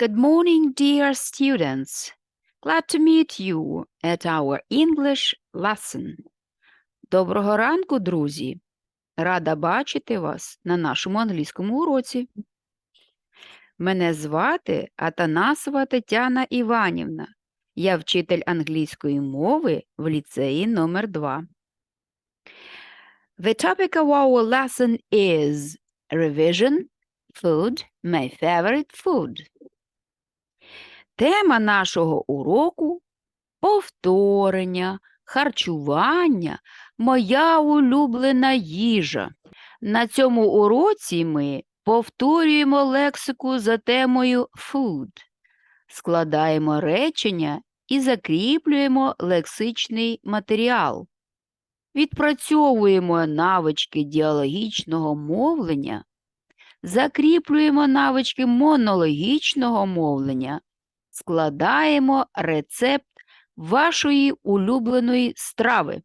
Good morning, dear students. Glad to meet you at our English lesson. Доброго ранку, друзі. Рада бачити вас на нашому англійському уроці. Мене звати Атанасова Тетяна Іванівна. Я вчитель англійської мови в ліцеї номер 2. The topic of our lesson is revision food, my favorite food. Тема нашого уроку повторення, харчування, моя улюблена їжа. На цьому уроці ми повторюємо лексику за темою food, складаємо речення і закріплюємо лексичний матеріал. Відпрацьовуємо навички діалогічного мовлення, закріплюємо навички монологічного мовлення, складаємо рецепт вашої улюбленої страви.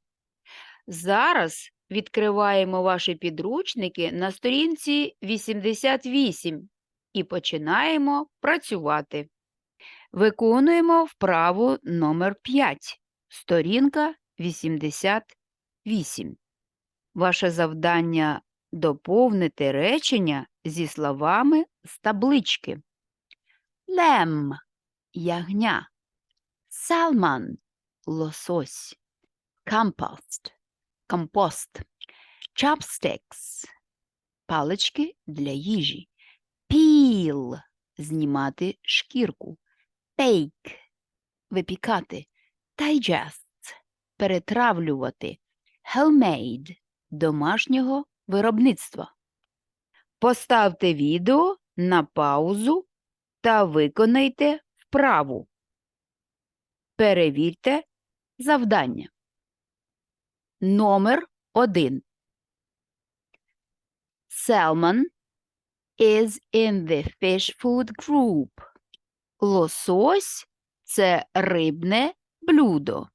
Зараз відкриваємо ваші підручники на сторінці 88 і починаємо працювати. Виконуємо вправу номер 5, сторінка 88. Ваше завдання доповнити речення зі словами з таблички. Лем – ягня. Салман – лосось. Компост – компост. Chopsticks – палички для їжі. Піл – знімати шкірку. Bake – випікати. Digest – перетравлювати. Homemade – домашнього виробництва. Поставте відео на паузу та виконайте вправу. Перевірте завдання. Номер 1. Salmon is in the fish food group. Лосось – це рибне блюдо.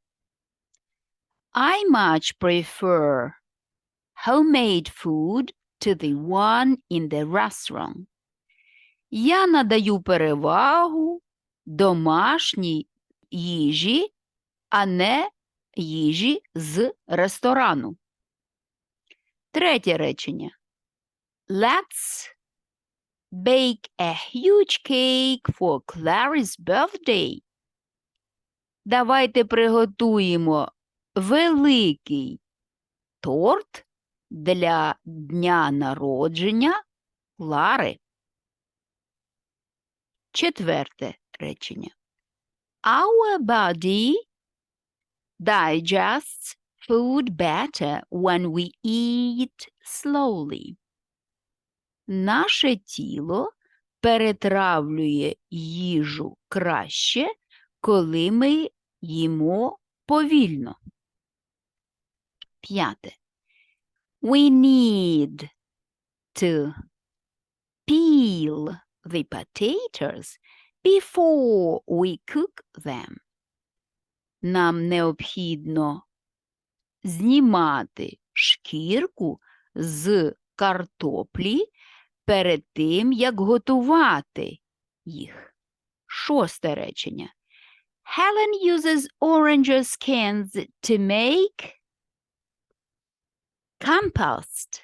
I much prefer homemade food to the one in the restaurant. Я надаю перевагу домашній їжі, а не їжі з ресторану. Третє речення. Let's bake a huge cake for Clary's birthday. Давайте приготуємо великий торт для дня народження Клари. Четверте речення. Our body digests food better when we eat slowly. Наше тіло перетравлює їжу краще, коли ми їмо повільно. П'яте. We need to peel the potatoes before we cook them. Нам необхідно знімати шкірку з картоплі перед тим, як готувати їх. Шосте речення. Helen uses orange skins to make compost.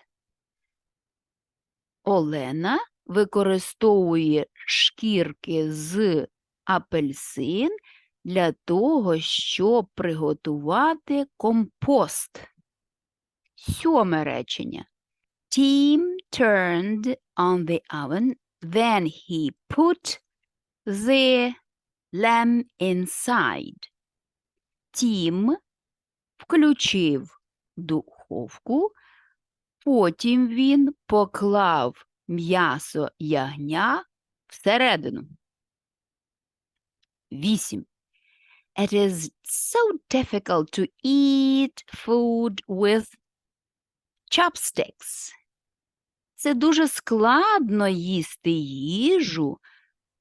Олена використовує шкірки з апельсин для того, щоб приготувати компост. Сьоме речення. Tim turned on the oven, then he put the lamb inside. Тім включив духовку, потім він поклав м'ясо ягня всередину. 8. It is so difficult to eat food with chopsticks. Це дуже складно їсти їжу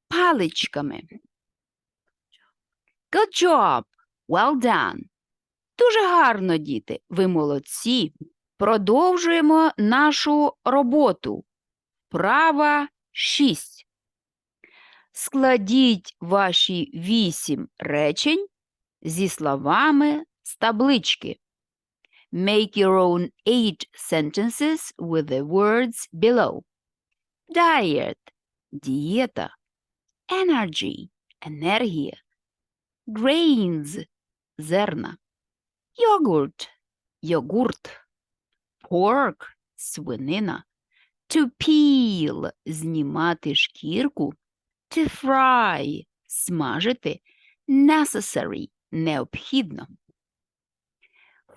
паличками. Good job! Well done! Дуже гарно, діти. Ви молодці. Продовжуємо нашу роботу. Права 6. Складіть ваші вісім речень зі словами з таблички. Make your own eight sentences with the words below. Diet – дієта. Energy – енергія. Grains – зерна. Yogurt – йогурт. Pork – свинина. To peel – знімати шкірку. To fry – смажити. Necessary – необхідно.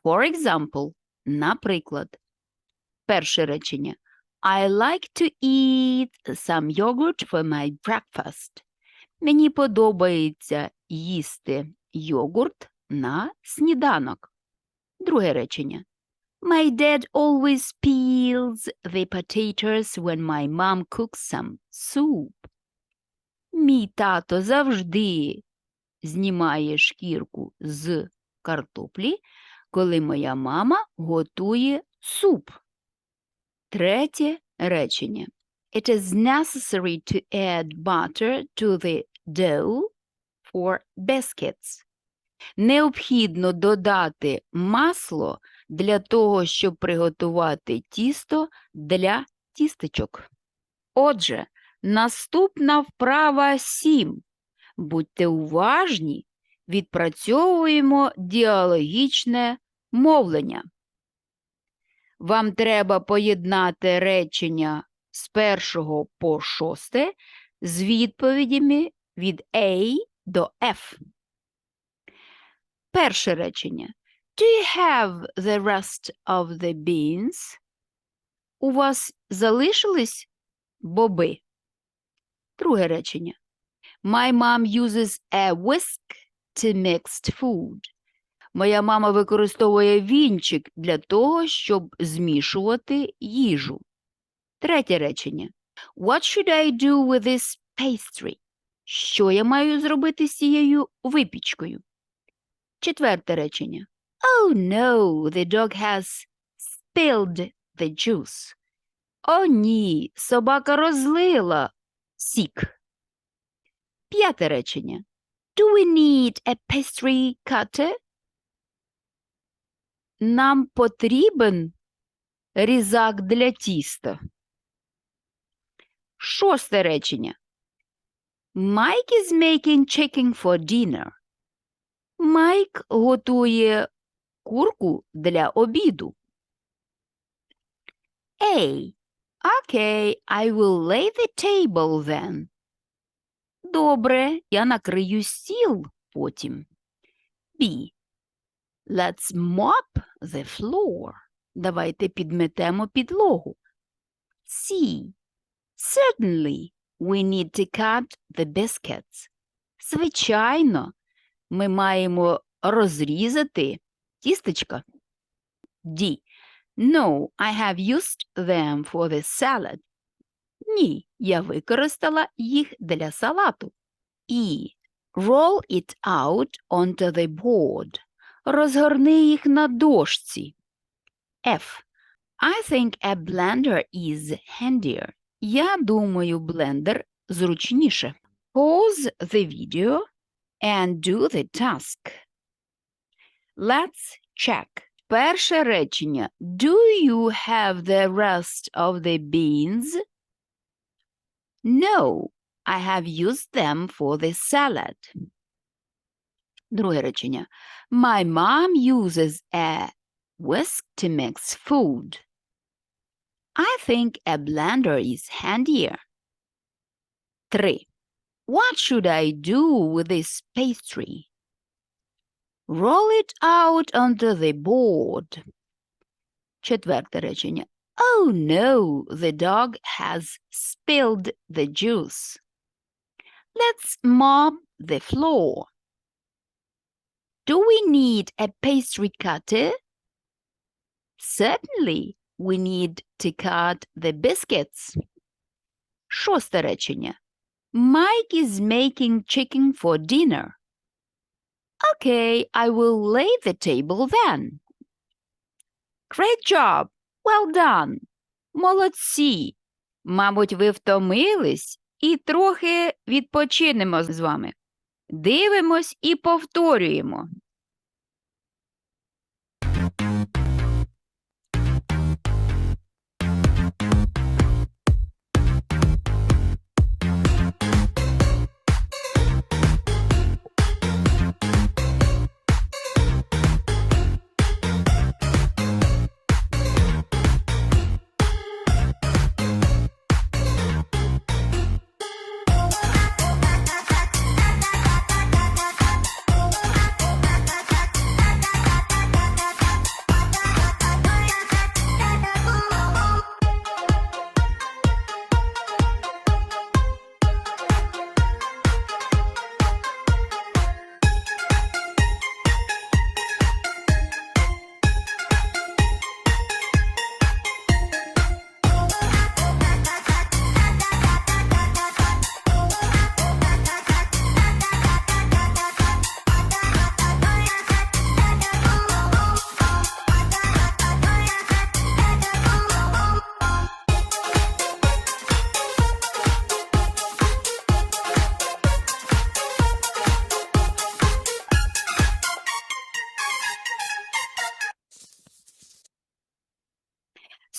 For example, наприклад, перше речення. I like to eat some yogurt for my breakfast. Мені подобається їсти йогурт на сніданок. Друге речення. My dad always peels the potatoes when my mom cooks some soup. Мій тато завжди знімає шкірку з картоплі, коли моя мама готує суп. Третє речення. It is necessary to add butter to the dough for biscuits. Необхідно додати масло для того, щоб приготувати тісто для тістечок. Отже, наступна вправа 7. Будьте уважні, відпрацьовуємо діалогічне мовлення. Вам треба поєднати речення з першого по шосте з відповідями від A до F. Перше речення. Do you have the rest of the beans? У вас залишились боби? Друге речення. My mom uses a whisk to mix food. Моя мама використовує вінчик для того, щоб змішувати їжу. Третє речення. What should I do with this pastry? Що я маю зробити з цією випічкою? Четверте речення. Oh no, the dog has spilled the juice. О ні, собака розлила сік. П'яте речення. Do we need a pastry cutter? Нам потрібен різак для тіста. Шосте речення. Mike is making chicken for dinner. Майк готує курку для обіду. A. Okay, I will lay the table then. Добре, я накрию стіл потім. B. Let's mop the floor. Давайте підметемо підлогу. C. Certainly, we need to cut the biscuits. Звичайно, ми маємо розрізати тістечка. D. No, I have used them for the salad. Ні, я використала їх для салату. E. Roll it out onto the board. Розгорни їх на дошці. F. I think a blender is handier. Я думаю, блендер зручніше. Pause the video and do the task. Let's check. Перше речення. Do you have the rest of the beans? No, I have used them for the salad. Друге речення. My mom uses a whisk to mix food. I think a blender is handier. 3. What should I do with this pastry? Roll it out onto the board. Четверте речення. Oh no, the dog has spilled the juice. Let's mop the floor. Do we need a pastry cutter? Certainly, we need to cut the biscuits. Шосте речення. Mike is making chicken for dinner. Okay, I will lay the table then. Great job! Well done! Молодці! Мабуть, ви втомились і трохи відпочинемо з вами. Дивимось і повторюємо.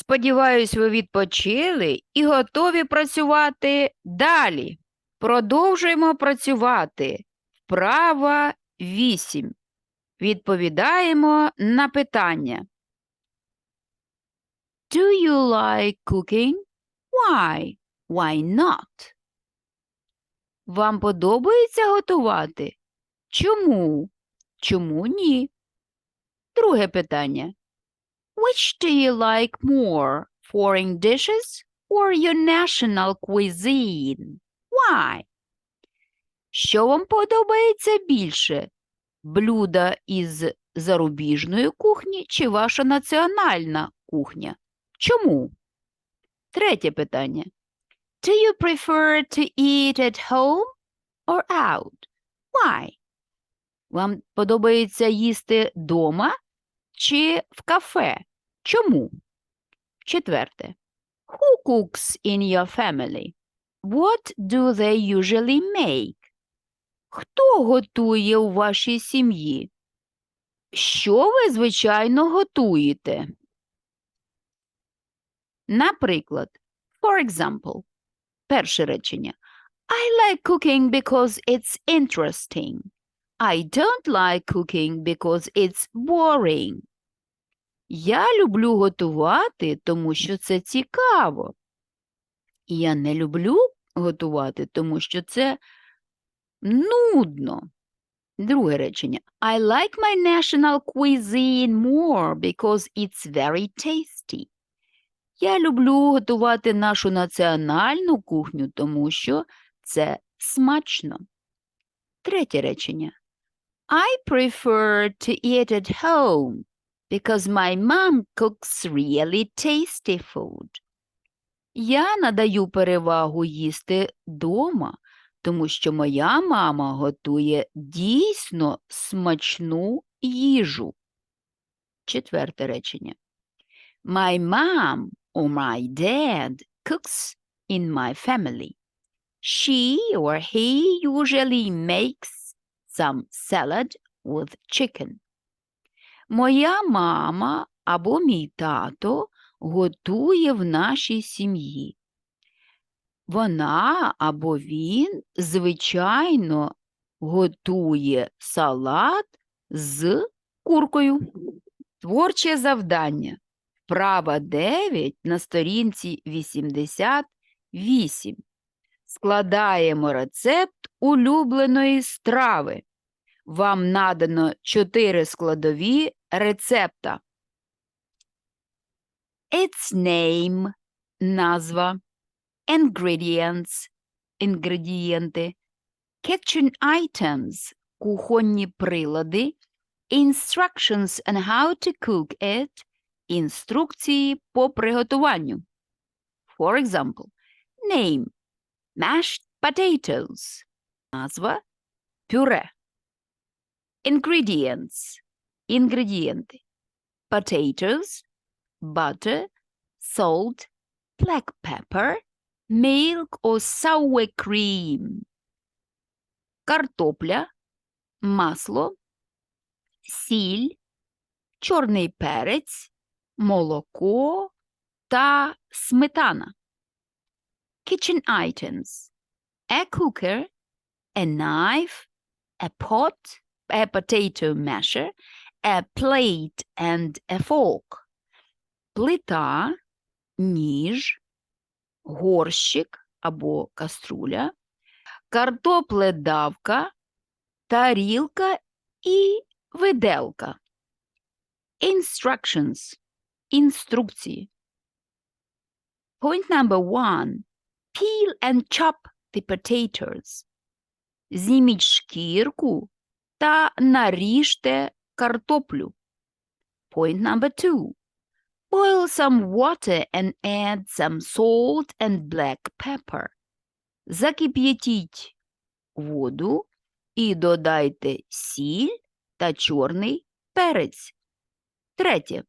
Сподіваюсь, ви відпочили і готові працювати далі. Продовжуємо працювати. Вправа 8. Відповідаємо на питання. Do you like cooking? Why? Why not? Вам подобається готувати? Чому? Чому ні? Друге питання. Which do you like more, foreign dishes or your national cuisine? Why? Що вам подобається більше? Блюда із зарубіжної кухні чи ваша національна кухня? Чому? Третє питання. Do you prefer to eat at home or out? Why? Вам подобається їсти дома чи в кафе? Чому? Четверте. Who cooks in your family? What do they usually make? Хто готує у вашій сім'ї? Що ви, звичайно, готуєте? Наприклад, for example, перше речення. I like cooking because it's interesting. I don't like cooking because it's boring. Я люблю готувати, тому що це цікаво. І я не люблю готувати, тому що це нудно. Друге речення. I like my national cuisine more because it's very tasty. Я люблю готувати нашу національну кухню, тому що це смачно. Третє речення. I prefer to eat at home because my mom cooks really tasty food. Я надаю перевагу їсти дома, тому що моя мама готує дійсно смачну їжу. Четверте речення. My mom or my dad cooks in my family. She or he usually makes some salad with chicken. Моя мама або мій тато готує в нашій сім'ї. Вона або він, звичайно, готує салат з куркою. Творче завдання. Вправа 9 на сторінці 88. Складаємо рецепт улюбленої страви. Вам надано 4 складові рецепта. Its name – назва. Ingredients – інгредієнти. Kitchen items – кухонні прилади. Instructions on how to cook it – інструкції по приготуванню. For example, name – mashed potatoes – назва – пюре. Ingredients – інгредієнти. Potatoes – butter, salt, black pepper, milk or sour cream. Картопля, масло, сіль, чорний перець, молоко та сметана. Kitchen items. A cooker, a knife, a pot, a potato masher, a plate and a fork. Плита, ніж, горщик або каструля, картопледавка, тарілка і виделка. Instructions. Інструкції. Point number one. Peel and chop the potatoes. Зніміть шкірку та наріжте картоплю. Point number two. Boil some water and add some salt and black pepper. Закип'ятіть воду і додайте сіль та чорний перець. Третє.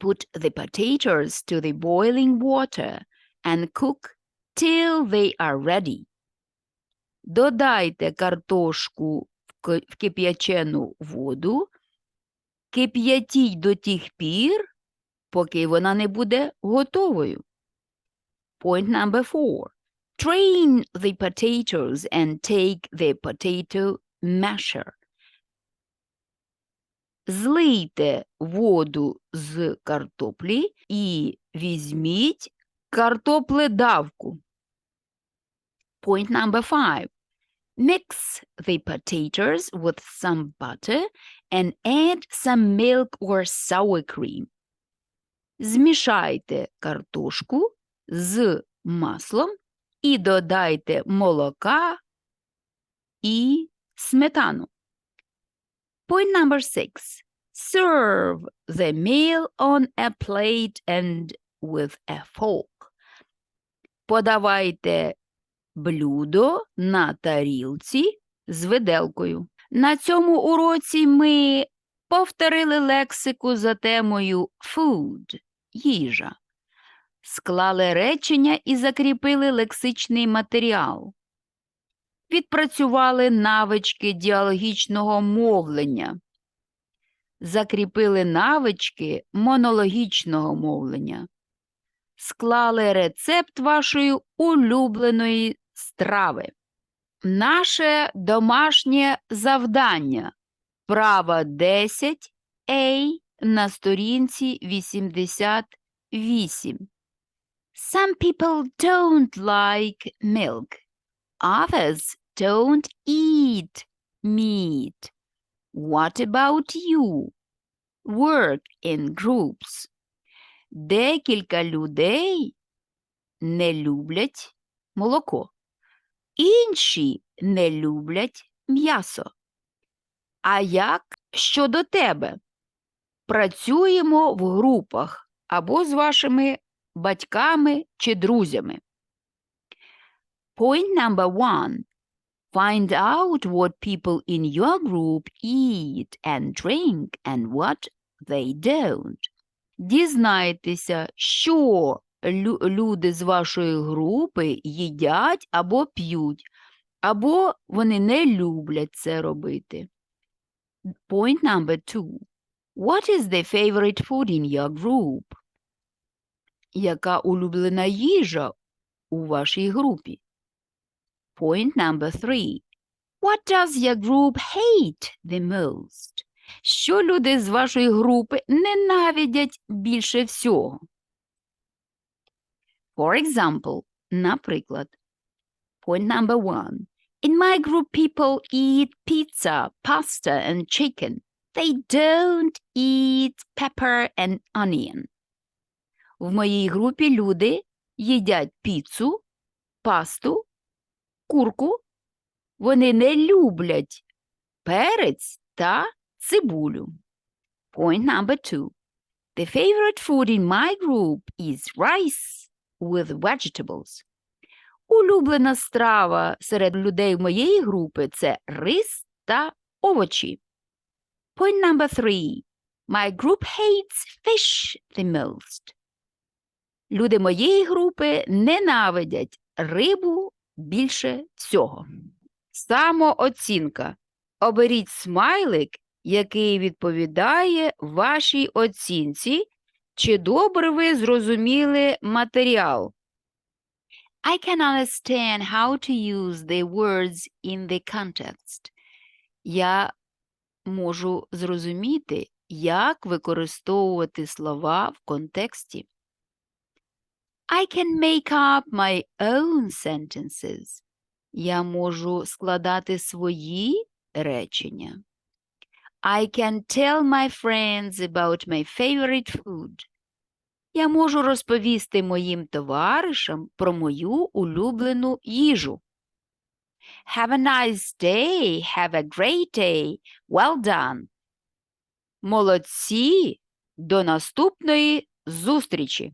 Put the potatoes to the boiling water and cook till they are ready. Додайте картошку в кип'ячену воду, кип'ятіть до тих пір, поки вона не буде готовою. Point number four. Drain the potatoes and take the potato masher. Злийте воду з картоплі і візьміть картопледавку. Point number five. Mix the potatoes with some butter and add some milk or sour cream. Змішайте картошку з маслом і додайте молока і сметану. Point number six. Serve the meal on a plate and with a fork. Подавайте блюдо на тарілці з виделкою. На цьому уроці ми повторили лексику за темою food – їжа. Склали речення і закріпили лексичний матеріал. Відпрацювали навички діалогічного мовлення. Закріпили навички монологічного мовлення. Склали рецепт вашої улюбленої страви. Наше домашнє завдання. Права 10 A на сторінці 88. Some people don't like milk. Others don't eat meat. What about you? Work in groups. Декілька людей не люблять молоко. Інші не люблять м'ясо. А як щодо тебе? Працюємо в групах або з вашими батьками чи друзями. Point number one. Find out what people in your group eat and drink and what they don't. Дізнайтеся, що лю- люди з вашої групи їдять або п'ють, або вони не люблять це робити. Point number two. What is the favorite food in your group? Яка улюблена їжа у вашій групі? Point number three. What does your group hate the most? Що люди з вашої групи ненавидять більше всього? For example, наприклад, point number one. In my group, people eat pizza, pasta, and chicken. They don't eat pepper and onion. В моїй групі люди їдять піцу, пасту, курку. Вони не люблять перець та цибулю. Point number two. The favorite food in my group is rice with vegetables. Улюблена страва серед людей моєї групи це рис та овочі. Point number three. My group hates fish the most. Люди моєї групи ненавидять рибу більше всього. Самооцінка. Оберіть смайлик, який відповідає вашій оцінці, чи добре ви зрозуміли матеріал. I can understand how to use the words in the context. Я можу зрозуміти, як використовувати слова в контексті. I can make up my own sentences. Я можу складати свої речення. I can tell my friends about my favorite food. Я можу розповісти моїм товаришам про мою улюблену їжу. Have a nice day. Have a great day. Well done. Молодці. До наступної зустрічі.